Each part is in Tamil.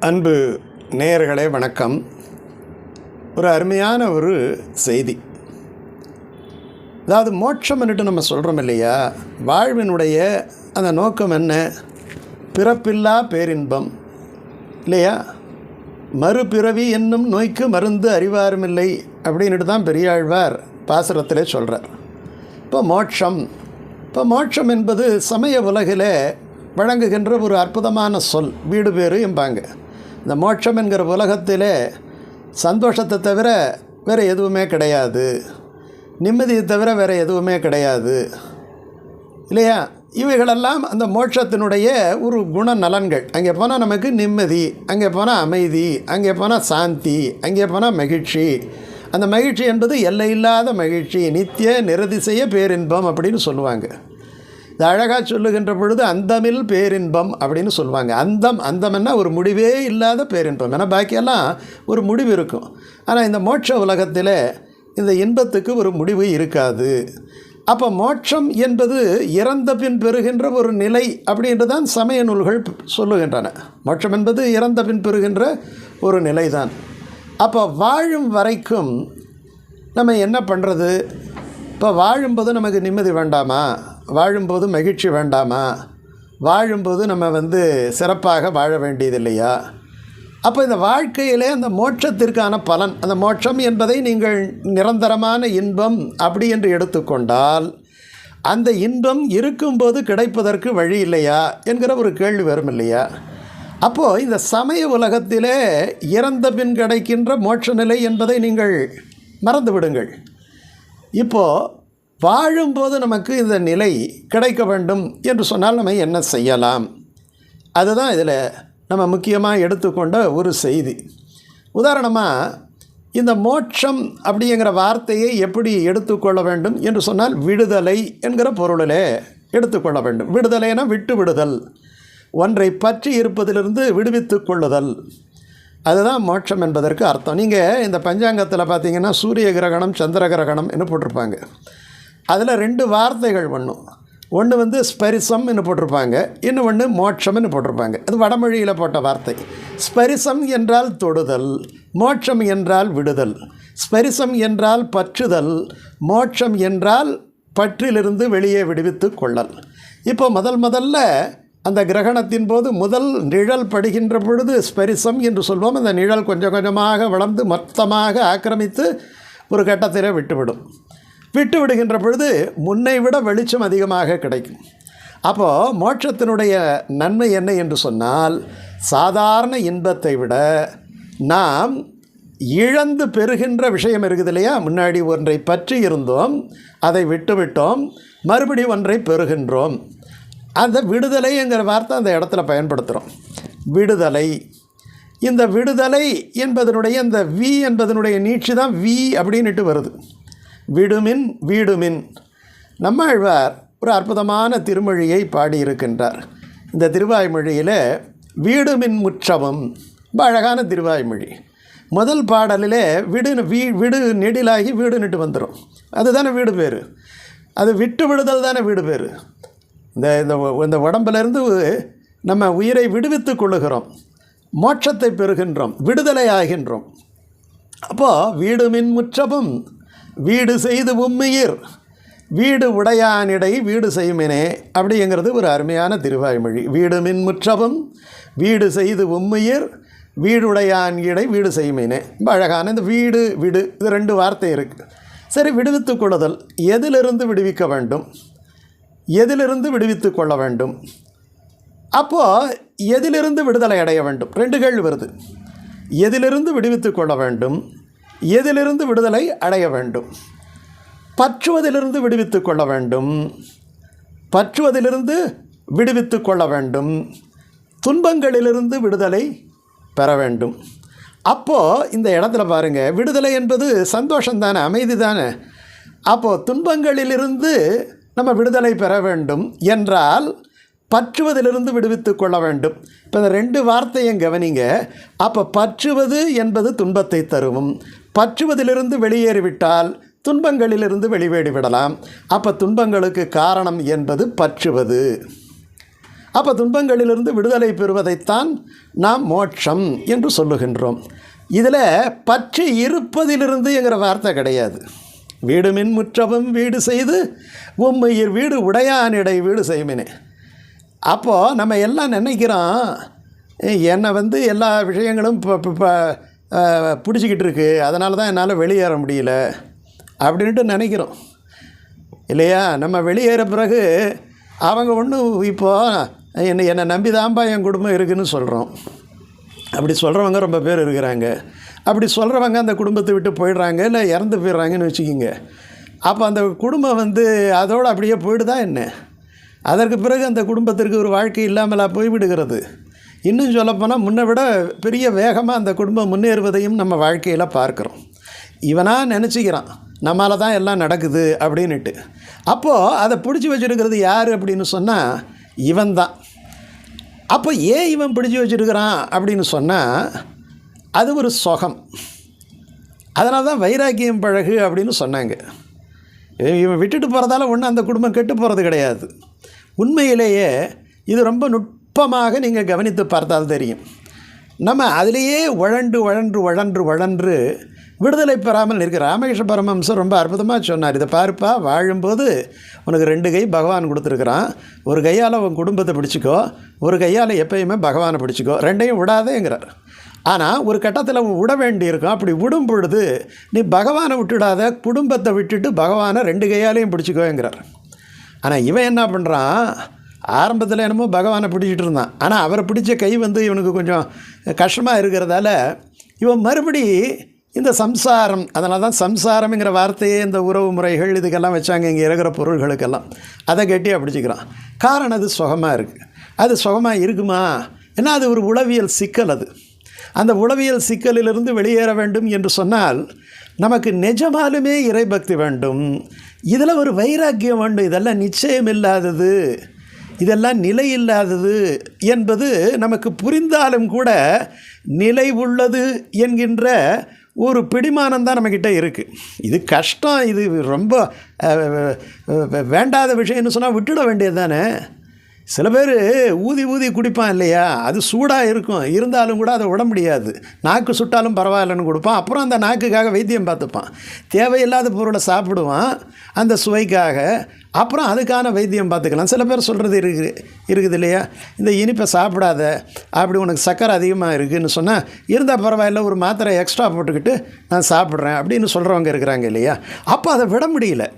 அன்பு நேயர்களே வணக்கம். ஒரு அருமையான ஒரு செய்தி. அதாவது மோட்சம்னுட்டு நம்ம சொல்கிறோம் இல்லையா? வாழ்வினுடைய அந்த நோக்கம் என்ன? பிறப்பில்லா பேரின்பம். இல்லையா? மறுபிறவி என்னும் நோய்க்கு மருந்து அறிவாருமில்லை அப்படின்ட்டு தான் பெரியாழ்வார் பாசுரத்திலே சொல்கிறார் இப்போ மோட்சம். இப்போ மோட்சம் என்பது சமய உலகில் வழங்குகின்ற ஒரு அற்புதமான சொல். வீடு பேரு என்பாங்க இந்த மோட்சம் என்கிற உலகத்திலே சந்தோஷத்தை தவிர வேறு எதுவுமே கிடையாது. நிம்மதியை தவிர வேறு எதுவுமே கிடையாது. இல்லையா? இவைகளெல்லாம் அந்த மோட்சத்தினுடைய ஒரு குண நலன்கள் அங்கே போனால் நமக்கு நிம்மதி அங்கே போனால் அமைதி அங்கே போனால் சாந்தி அங்கே போனால் மகிழ்ச்சி. அந்த மகிழ்ச்சி என்பது எல்லையில்லாத மகிழ்ச்சி நித்திய நிரதிசைய பேரின்பம் அப்படின்னு சொல்லுவாங்க. இது அழகாக சொல்லுகின்ற பொழுது அந்தமில் பேரின்பம் அப்படின்னு சொல்லுவாங்க அந்தம் அந்தம்னா ஒரு முடிவே இல்லாத பேரின்பம். ஏன்னா பாக்கியெல்லாம் ஒரு முடிவு இருக்கும். ஆனால் இந்த மோட்ச உலகத்தில் இந்த இன்பத்துக்கு ஒரு முடிவு இருக்காது. அப்போ மோட்சம் என்பது இறந்த பின் பெறுகின்ற ஒரு நிலை அப்படின்று தான் சமய நூல்கள் சொல்லுகின்றன. மோட்சம் என்பது இறந்த பின் பெறுகின்ற ஒரு நிலைதான். அப்போ வாழும் வரைக்கும் நம்ம என்ன பண்ணுறது இப்போ வாழும்போது நமக்கு நிம்மதி வேண்டாமா? வாழும்போது மகிழ்ச்சி வேண்டாமா? வாழும்போது நம்ம வந்து சிறப்பாக வாழ வேண்டியது இல்லையா அப்போ இந்த வாழ்க்கையிலே அந்த மோட்சத்திற்கான பலன் அந்த மோட்சம் என்பதை நீங்கள் நிரந்தரமான இன்பம் அப்படி என்று எடுத்துக்கொண்டால் அந்த இன்பம் இருக்கும்போது கிடைப்பதற்கு வழி இல்லையா? என்கிற ஒரு கேள்வி வரும் இல்லையா? அப்போது இந்த சமய உலகத்திலே இறந்த பின் கிடைக்கின்ற மோட்ச நிலை என்பதை நீங்கள் மறந்து விடுங்கள். இப்போது வாழும்போது நமக்கு இந்த நிலை கிடைக்க வேண்டும் என்று சொன்னால் நம்ம என்ன செய்யலாம்? அதுதான் இதில் நம்ம முக்கியமாக எடுத்துக்கொண்ட ஒரு செய்தி. உதாரணமாக இந்த மோட்சம் அப்படிங்கிற வார்த்தையை எப்படி எடுத்துக்கொள்ள வேண்டும் என்று சொன்னால் விடுதலை என்கிற பொருளிலே எடுத்துக்கொள்ள வேண்டும். விடுதலைனா விட்டு விடுதல். ஒன்றை பற்றி இருப்பதிலிருந்து விடுவித்து கொள்ளுதல். அதுதான் மோட்சம் என்பதற்கு அர்த்தம். நீங்கள் இந்த பஞ்சாங்கத்தில் பார்த்தீங்கன்னா சூரிய கிரகணம் சந்திர கிரகணம் என்று போட்டிருப்பாங்க. அதில் ரெண்டு வார்த்தைகள் பண்ணும் ஒன்று வந்து ஸ்பரிசம் போட்டிருப்பாங்க இன்னும் ஒன்று மோட்சம்னு போட்டிருப்பாங்க. அது வடமொழியில் போட்ட வார்த்தை. ஸ்பரிசம் என்றால் தொடுதல் மோட்சம் என்றால் விடுதல். ஸ்பரிசம் என்றால் பற்றுதல் மோட்சம் என்றால் பற்றிலிருந்து வெளியே விடுவித்து கொள்ளல். இப்போ முதல் முதல்ல அந்த கிரகணத்தின் போது முதல் நிழல் படுகின்ற பொழுது ஸ்பரிசம் என்று சொல்வோம். அந்த நிழல் கொஞ்சம் கொஞ்சமாக வளர்ந்து மொத்தமாக ஆக்கிரமித்து ஒரு கட்டத்தில் விட்டுவிடும். விட்டு விடுகின்ற பொழுது முன்னை விட வெளிச்சம் அதிகமாக கிடைக்கும். அப்போது மோட்சத்தினுடைய நன்மை என்ன என்று சொன்னால் சாதாரண இன்பத்தை விட நாம் இழந்து பெறுகின்ற விஷயம் இருக்குது இல்லையா? முன்னாடி ஒன்றை பற்றி இருந்தோம் அதை விட்டுவிட்டோம் மறுபடி ஒன்றை பெறுகின்றோம். அந்த விடுதலைங்கிற வார்த்தை அந்த இடத்துல பயன்படுத்துகிறோம் விடுதலை. இந்த விடுதலை என்பதனுடைய இந்த வி என்பதனுடைய நீட்சி தான் வி அப்படின்னுட்டு வருது. விடுமின் வீடுமின். நம்மாழ்வார் ஒரு அற்புதமான திருமொழியை பாடியிருக்கின்றார். இந்த திருவாய்மொழியில் வீடுமின் முற்றமும் ரொம்ப அழகான திருவாய்மொழி. முதல் பாடலில் விடு வீ விடு நெடிலாகி நிட்டு வந்துடும் அதுதானே வீடு பேர். அது விட்டு விடுதல் தானே வீடு பேர். இந்த இந்த இந்த உடம்பிலிருந்து நம்ம உயிரை விடுவித்து கொள்ளுகிறோம். மோட்சத்தை பெறுகின்றோம் விடுதலை ஆகின்றோம். அப்போது வீடு மின் முற்றமும் வீடு செய்து உம்மியிர். வீடு உடையானிடை வீடு செய்யுமினே அப்படிங்கிறது ஒரு அருமையான திருவாய்மொழி. வீடு மின் முற்றமும் வீடு செய்து உம்மியிர். வீடுடையான் இடை வீடு செய்யுமினே. ரொம்ப அழகான இந்த வீடு விடு இது ரெண்டு வார்த்தை இருக்குது சரி விடுவித்து கொள்ளுதல். எதிலிருந்து விடுவிக்க வேண்டும்? எதிலிருந்து விடுவித்து கொள்ள வேண்டும்? அப்போது எதிலிருந்து விடுதலை அடைய வேண்டும்? ரெண்டு கேள்வி வருது. எதிலிருந்து விடுவித்து கொள்ள வேண்டும்? எதிலிருந்து விடுதலை அடைய வேண்டும்? பற்றுவதிலிருந்து விடுவித்து கொள்ள வேண்டும். பற்றுவதிலிருந்து விடுவித்து கொள்ள வேண்டும். துன்பங்களிலிருந்து விடுதலை பெற வேண்டும். அப்போது இந்த இடத்துல பாருங்கள் விடுதலை என்பது சந்தோஷம் தானே அமைதி தானே அப்போது துன்பங்களிலிருந்து நம்ம விடுதலை பெற வேண்டும் என்றால் பற்றுவதிலிருந்து விடுவித்து கொள்ள வேண்டும். இப்போ இந்த ரெண்டு வார்த்தையும் கவனிங்க. அப்போ பற்றுவது என்பது துன்பத்தை தருவும் பற்றுவதிலிருந்து வெளியேறிவிட்டால் துன்பங்களிலிருந்து வெளிவேடி விடலாம் அப்போ துன்பங்களுக்கு காரணம் என்பது பற்றுவது. அப்போ துன்பங்களிலிருந்து விடுதலை பெறுவதைத்தான் நாம் மோட்சம் என்று சொல்லுகின்றோம். இதில் பற்றி இருப்பதிலிருந்து என்கிற வார்த்தை கிடையாது. வீடு மின் முற்றவும் வீடு செய்து உம்மையர் வீடு உடையானிடை வீடு செய்மினே அப்போது நம்ம எல்லாம் நினைக்கிறோம் என்னை வந்து எல்லா விஷயங்களும் இப்போ இப்போ பிடிச்சிக்கிட்டு இருக்கு அதனால தான் என்னால் வெளியேற முடியல அப்படின்ட்டு நினைக்கிறோம். இல்லையா? நம்ம வெளியேற பிறகு அவங்க ஒன்றும் இப்போது என்னை என்னை நம்பி தான்ப்பா என் குடும்பம் இருக்குதுன்னு சொல்கிறோம் அப்படி சொல்கிறவங்க ரொம்ப பேர் இருக்கிறாங்க. அப்படி சொல்கிறவங்க அந்த குடும்பத்தை விட்டு போயிடுறாங்க இல்லை இறந்து போயிடுறாங்கன்னு வச்சுக்கிங்க. அப்போ அந்த குடும்பம் வந்து அதோடு அப்படியே போயிடுதா என்ன? அதற்கு பிறகு அந்த குடும்பத்திற்கு ஒரு வாழ்க்கை இல்லாமலா போய்விடுகிறது. இன்னும் சொல்லப்போனால் முன்னை விட பெரிய வேகமாக அந்த குடும்பம் முன்னேறுவதையும் நம்ம வாழ்க்கையில் பார்க்குறோம். இவனாக நினச்சிக்கிறான் நம்மளால் தான் எல்லாம் நடக்குது அப்படின்னுட்டு. அப்போது அதை பிடிச்சி வச்சுருக்கிறது யார் அப்படின்னு சொன்னால் இவன் தான். அப்போ ஏன் இவன் பிடிச்சி வச்சுருக்கிறான் அப்படின்னு சொன்னால் அது ஒரு சொகம். அதனால தான் வைராக்கியம் பழகு அப்படின்னு சொன்னாங்க. இவன் விட்டுட்டு போகிறதால ஒன்றும் அந்த குடும்பம் கெட்டு போகிறது கிடையாது. உண்மையிலேயே இது ரொம்ப நுட் நுட்பமாக நீங்கள் கவனித்து பார்த்தால் தெரியும். நம்ம அதிலேயே உழண்டு உழன்று உழன்று உழன்று விடுதலை பெறாமல் இருக்கிற ராமகிருஷ்ண பரமஹம்சர் ரொம்ப அற்புதமாக சொன்னார். இதை பார்ப்பா வாழும்போது உனக்கு ரெண்டு கை பகவான் கொடுத்துருக்குறான். ஒரு கையால் உன் குடும்பத்தை பிடிச்சிக்கோ ஒரு கையால் எப்பயுமே பகவானை பிடிச்சிக்கோ ரெண்டையும் விடாதேங்கிறார். ஆனால் ஒரு கட்டத்தில் விட வேண்டியிருக்கும். அப்படி விடும் பொழுது நீ பகவானை விட்டுடாத குடும்பத்தை விட்டுட்டு பகவானை ரெண்டு கையாலையும் பிடிச்சிக்கோங்கிறார். ஆனால் இவன் என்ன பண்ணுறான் ஆரம்பத்தில் என்னமோ பகவானை பிடிச்சிட்டு இருந்தான். ஆனால் அவரை பிடிச்ச கை வந்து இவனுக்கு கொஞ்சம் கஷ்டமாக இருக்கிறதால இவன் மறுபடி இந்த சம்சாரம் அதனால தான் சம்சாரம்ங்கிற வார்த்தையே இந்த உறவு முறைகள் இதுக்கெல்லாம் வச்சாங்க இங்கே இருக்கிற பொருள்களுக்கெல்லாம். அதை கட்டியாக பிடிச்சிக்கிறான். காரணம் அது சுகமாக இருக்குது அது சுகமாக இருக்குமா? ஏன்னா அது ஒரு உளவியல் சிக்கல் அது. அந்த உளவியல் சிக்கலிலிருந்து வெளியேற வேண்டும் என்று சொன்னால் நமக்கு நிஜமாலுமே இறைபக்தி வேண்டும். இதில் ஒரு வைராக்கியம் வேண்டும் இதெல்லாம் நிச்சயம் இல்லாதது இதெல்லாம் நிலை இல்லாதது என்பது நமக்கு புரிந்தாலும் கூட நிலை உள்ளது என்கின்ற ஒரு பிடிமானம் தான் நம்மக்கிட்ட இருக்குது இது கஷ்டம் இது ரொம்ப வேண்டாத விஷயம்னு சொன்னால் விட்டுட வேண்டியது தானே சில பேர் ஊதி ஊதி குடிப்பான் இல்லையா? அது சூடாக இருக்கும். இருந்தாலும் கூட அதை விட முடியாது. நாக்கு சுட்டாலும் பரவாயில்லன்னு கொடுப்பான். அப்புறம் அந்த நாக்குக்காக வைத்தியம் பார்த்துப்பான். தேவையில்லாத பொருளை சாப்பிடுவான். அந்த சுவைக்காக அப்புறம் அதுக்கான வைத்தியம் பார்த்துக்கலாம். சில பேர் சொல்கிறது இருக்குது இருக்குது இல்லையா? இந்த இனிப்பை சாப்பிடாத அப்படி உனக்கு சக்கரை அதிகமாக இருக்குதுன்னு சொன்னால் இருந்தால் பரவாயில்ல ஒரு மாத்திரை எக்ஸ்ட்ரா போட்டுக்கிட்டு நான் சாப்பிட்றேன் அப்படின்னு சொல்கிறவங்க இருக்கிறாங்க இல்லையா? அப்போ அதை விட முடியல.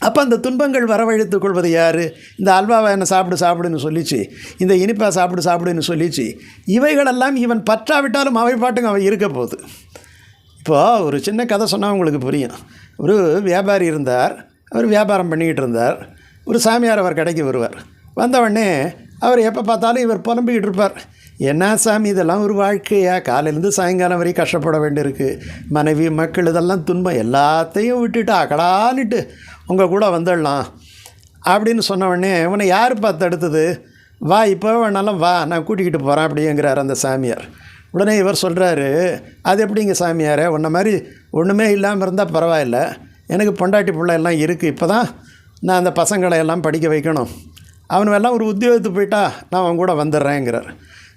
அப்போ அந்த துன்பங்கள் வரவழைத்துக் கொள்வது யார்? இந்த அல்வாவை என்ன சாப்பிடு சாப்பிடுன்னு சொல்லிச்சு. இந்த இனிப்பை சாப்பிடு சாப்பிடுன்னு சொல்லிச்சு. இவைகளெல்லாம் இவன் பற்றாவிட்டாலும் அவை பாட்டுங்க அவன் இருக்க போகுது. இப்போது ஒரு சின்ன கதை சொன்னால் உங்களுக்கு புரியும். ஒரு வியாபாரி இருந்தார். அவர் வியாபாரம் பண்ணிக்கிட்டு இருந்தார். ஒரு சாமியார் அவர் கடைக்கு வருவார். வந்தவுடனே அவர் எப்போ பார்த்தாலும் இவர் புலம்பிக்கிட்டு இருப்பார். என்ன சாமி இதெல்லாம் ஒரு வாழ்க்கையாக காலையிலேருந்து சாயங்காலம் வரையும் கஷ்டப்பட வேண்டியிருக்கு. மனைவி மக்கள் இதெல்லாம் துன்பம். எல்லாத்தையும் விட்டுட்டு அக்கடான்னுட்டு உங்கள் கூட வந்துடலாம். அப்படின்னு சொன்ன உடனே உன்னை யார் பார்த்து எடுத்தது வா இப்போ வேணாலும் வா. நான் கூட்டிக்கிட்டு போகிறேன் அப்படிங்கிறார் அந்த சாமியார். உடனே இவர் சொல்கிறாரு அது எப்படிங்க சாமியாரே? உன்ன மாதிரி ஒன்றுமே இல்லாமல் இருந்தால் பரவாயில்ல. எனக்கு பொண்டாட்டி பிள்ளை எல்லாம் இருக்குது இப்போ தான் நான் அந்த பசங்களை எல்லாம் படிக்க வைக்கணும். அவனுவெல்லாம் ஒரு உத்தியோகத்துக்கு போயிட்டா நான் அவன் கூட வந்துடுறேங்கிறார்.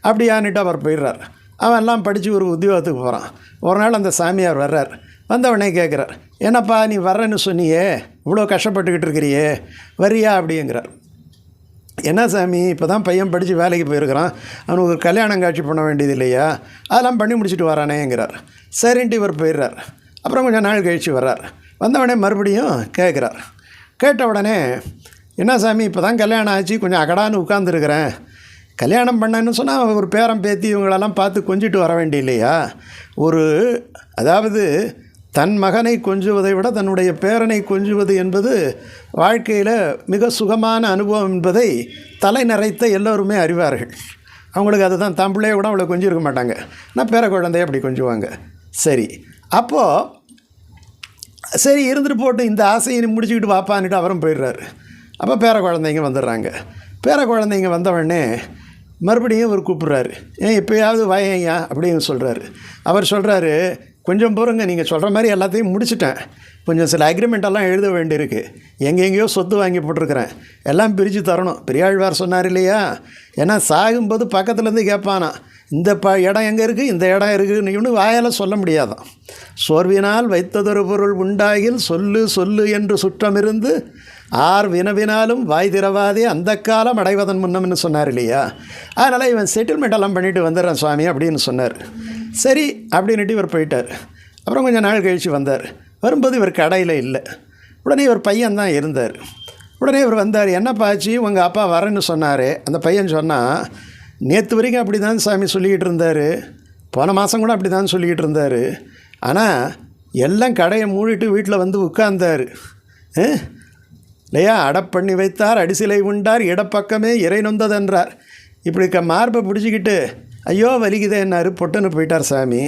அப்படியான்னுட்டு அவர் போயிடுறார். அவன் எல்லாம் படித்து ஒரு உத்தியோகத்துக்கு போகிறான் ஒரு நாள் அந்த சாமியார் வர்றார். வந்தவனே கேட்குறார் என்னப்பா நீ வர்றேன்னு சொன்னியே இவ்வளோ கஷ்டப்பட்டுக்கிட்டு இருக்கிறியே வரியா? அப்படிங்கிறார். என்ன சாமி இப்போ தான் பையன் படித்து வேலைக்கு போயிருக்கிறான். அவனுக்கு ஒரு கல்யாணம் காட்சி பண்ண வேண்டியது இல்லையா? அதெல்லாம் பண்ணி முடிச்சுட்டு வரானேங்கிறார். சரின்ட்டு இவர் போயிடுறார். அப்புறம் கொஞ்சம் நாள் கழித்து வர்றார். வந்தவொடனே மறுபடியும் கேட்குறார். கேட்ட உடனே என்ன சாமி இப்போ தான் கல்யாணம் ஆச்சு கொஞ்சம் அகடான்னு உட்காந்துருக்கிறேன் கல்யாணம் பண்ணேன்னு சொன்னால் ஒரு பேரன் பேத்தி இவங்களெல்லாம் பார்த்து கொஞ்சிட்டு வர வேண்டிய இல்லையா ஒரு அதாவது தன் மகனை கொஞ்சுவதை விட தன்னுடைய பேரனை கொஞ்சுவது என்பது வாழ்க்கையில் மிக சுகமான அனுபவம் என்பதை தலை நிறைத்த எல்லோருமே அறிவார்கள். அவங்களுக்கு அதுதான் தான் பிள்ளைய கூட அவளை கொஞ்சிருக்க மாட்டாங்க. நான் பேர குழந்தைய அப்படி கொஞ்சுவாங்க. சரி அப்போது சரி இருந்துட்டு போட்டு இந்த ஆசையை நீ முடிச்சுக்கிட்டு வாப்பான்னுட்டு அவரும் போயிடுறாரு. அப்போ பேர குழந்தைங்க வந்துடுறாங்க. பேர குழந்தைங்க வந்தவொடனே மறுபடியும் அவர் கூப்பிட்றாரு. ஏன் எப்போயாவது வாயையா அப்படின்னு சொல்கிறாரு அவர் சொல்கிறாரு கொஞ்சம் பொறுங்க நீங்கள் சொல்கிற மாதிரி எல்லாத்தையும் முடிச்சிட்டேன். கொஞ்சம் சில அக்ரிமெண்ட்டெல்லாம் எல்லாம் எழுத வேண்டியிருக்கு. எங்கெங்கேயோ சொத்து வாங்கி போட்டிருக்கிறேன். எல்லாம் பிரித்து தரணும். பெரியாழ்வார் சொன்னார் இல்லையா? ஏன்னா சாகும்போது பக்கத்துலேருந்து கேட்பானா இந்த ப இடம் எங்கே இருக்குது இந்த இடம் இருக்குன்னு வாயால் சொல்ல முடியாதான். சோர்வினால் வைத்ததொரு பொருள் உண்டாகில் சொல்லு சொல்லு என்று சுற்றமிருந்து ஆர் வினவினாலும் வாய் திறவாதே அந்த காலம் அடைவதன் முன்னம்னு சொன்னார் இல்லையா? அதனால் இவன் செட்டில்மெண்ட் எல்லாம் பண்ணிட்டு வந்துடுறேன் சுவாமி அப்படின்னு சொன்னார். சரி அப்படின்னுட்டு இவர் போயிட்டார். அப்புறம் கொஞ்சம் நாள் கழித்து வந்தார். வரும்போது இவர் கடையில் இல்லை. உடனே இவர் பையன் தான் இருந்தார். உடனே இவர் வந்தார். என்னப்பா ஆச்சு? உங்கள் அப்பா வரேன்னு சொன்னார். அந்த பையன் சொன்னால் நேற்று வரைக்கும் அப்படி தான் சாமி சொல்லிக்கிட்டு இருந்தார். போன மாதம் கூட அப்படி தான் சொல்லிக்கிட்டு இருந்தார். ஆனால் எல்லாம் கடையை மூடிட்டு வீட்டில் வந்து உட்கார்ந்தார். இல்லையா? அடப்பண்ணி வைத்தார் அடிசிலை உண்டார் இடப்பக்கமே இறை நொந்ததென்றார். இப்படி க மார்பை பிடிச்சிக்கிட்டு ஐயோ வலிக்குதே என்னாரு பொட்டுன்னு போயிட்டார் சாமி.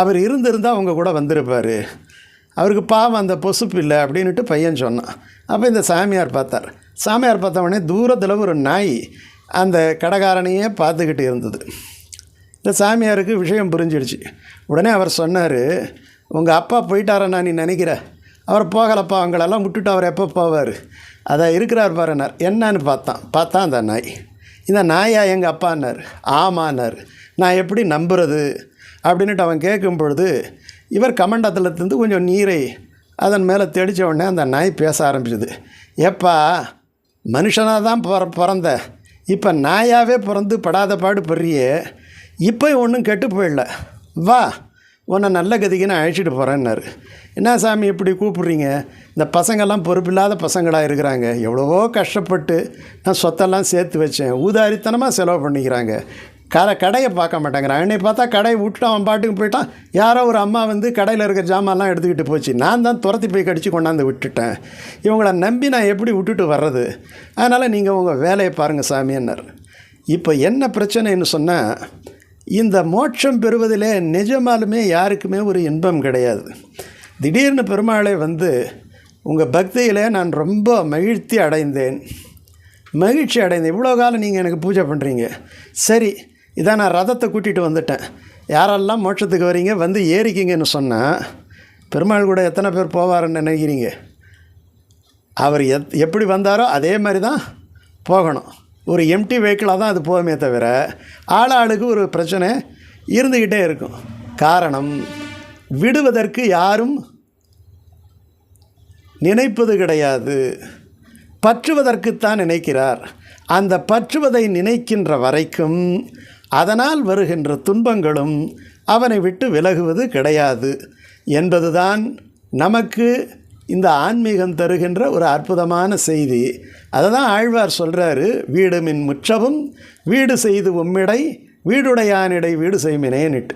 அவர் இருந்திருந்தால் அவங்க கூட வந்திருப்பார். அவருக்கு பாவம் அந்த பொசுப்பு இல்லை அப்படின்னுட்டு பையன் சொன்னான். அப்போ இந்த சாமியார் பார்த்தார். சாமியார் பார்த்த உடனே தூரத்தில் ஒரு நாய் அந்த கடைக்காரனையே பார்த்துக்கிட்டு இருந்தது. இந்த சாமியாருக்கு விஷயம் புரிஞ்சிடுச்சு. உடனே அவர் சொன்னார் உங்கள் அப்பா போயிட்டாரண்ணா நீ நினைக்கிற? அவர் போகலப்பா அவங்களெல்லாம் விட்டுட்டு அவர் எப்போ போவார்? அதை இருக்கிறார் பாருனார் என்னன்னு பார்த்தான். பார்த்தா அந்த நாய். இந்த நாயா எங்கள் அப்பான்னார். ஆமான்னார். நான் எப்படி நம்புறது? அப்படின்ட்டு அவன் கேட்கும் பொழுது இவர் கமண்டத்திலிருந்து கொஞ்சம் நீரை அதன் மேலே தெளித்த உடனே அந்த நாய் பேச ஆரம்பிச்சது. ஏப்பா மனுஷனாக தான் பிற பிறந்த. இப்போ நாயாவே பிறந்து படாத பாடு படுறியே இப்போ ஒன்றும் கெட்டு போயிடல. வா உன்னை நல்ல கதிக்கு நான் அழைச்சிட்டு போகிறேன்னாரு என்ன சாமி இப்படி கூப்பிட்றீங்க? இந்த பசங்கள்லாம் பொறுப்பில்லாத பசங்களாக இருக்கிறாங்க. எவ்வளவோ கஷ்டப்பட்டு நான் சொத்தெல்லாம் சேர்த்து வச்சேன். ஊதாரித்தனமாக செலவு பண்ணிக்கிறாங்க. கடை கடையை பார்க்க மாட்டேங்கிறான். என்னை பார்த்தா கடையை விட்டு அவன் பாட்டுக்கு போயிட்டான். யாரோ ஒரு அம்மா வந்து கடையில் இருக்கிற ஜாமான்லாம் எடுத்துக்கிட்டு போச்சு. நான் தான் துரத்தி போய் கடிச்சு கொண்டாந்து விட்டுட்டேன். இவங்கள நம்பி நான் எப்படி விட்டுட்டு வர்றது? அதனால் நீங்கள் உங்கள் வேலையை பாருங்கள் சாமியன்னர். இப்போ என்ன பிரச்சனைன்னு சொன்னால் இந்த மோட்சம் பெறுவதிலே நிஜமாலுமே யாருக்குமே ஒரு இன்பம் கிடையாது. திடீர்னு பெருமாளை வந்து உங்கள் பக்தியிலே நான் ரொம்ப மகிழ்ச்சி அடைந்தேன். மகிழ்ச்சி அடைந்தேன். இவ்வளோ காலம் நீங்கள் எனக்கு பூஜை பண்ணுறீங்க சரி இதான் நான் ரதத்தை கூட்டிகிட்டு வந்துட்டேன். யாரெல்லாம் மோட்சத்துக்கு வரீங்க வந்து ஏறிக்கிங்கன்னு சொன்னால் பெருமாள் கூட எத்தனை பேர் போவாருன்னு நினைக்கிறீங்க? அவர் எத் எப்படி வந்தாரோ அதே மாதிரி தான் போகணும். ஒரு எம்டி வெஹிக்கிளாக தான் அது போகுமே தவிர ஆள் ஆளுக்கு ஒரு பிரச்சனை இருந்துக்கிட்டே இருக்கும். காரணம் விடுவதற்கு யாரும் நினைப்பது கிடையாது. பற்றுவதற்குத்தான் நினைக்கிறார். அந்த பற்றுவதை நினைக்கின்ற வரைக்கும் அதனால் வருகின்ற துன்பங்களும் அவனை விட்டு விலகுவது கிடையாது என்பதுதான் நமக்கு இந்த ஆன்மீகம் தருகின்ற ஒரு அற்புதமான செய்தி. அதை தான் ஆழ்வார் சொல்கிறாரு வீடு மின் முற்றவும் வீடு செய்து உம்மிடை வீடுடையானிடை வீடு செய்மினேன்னுட்டு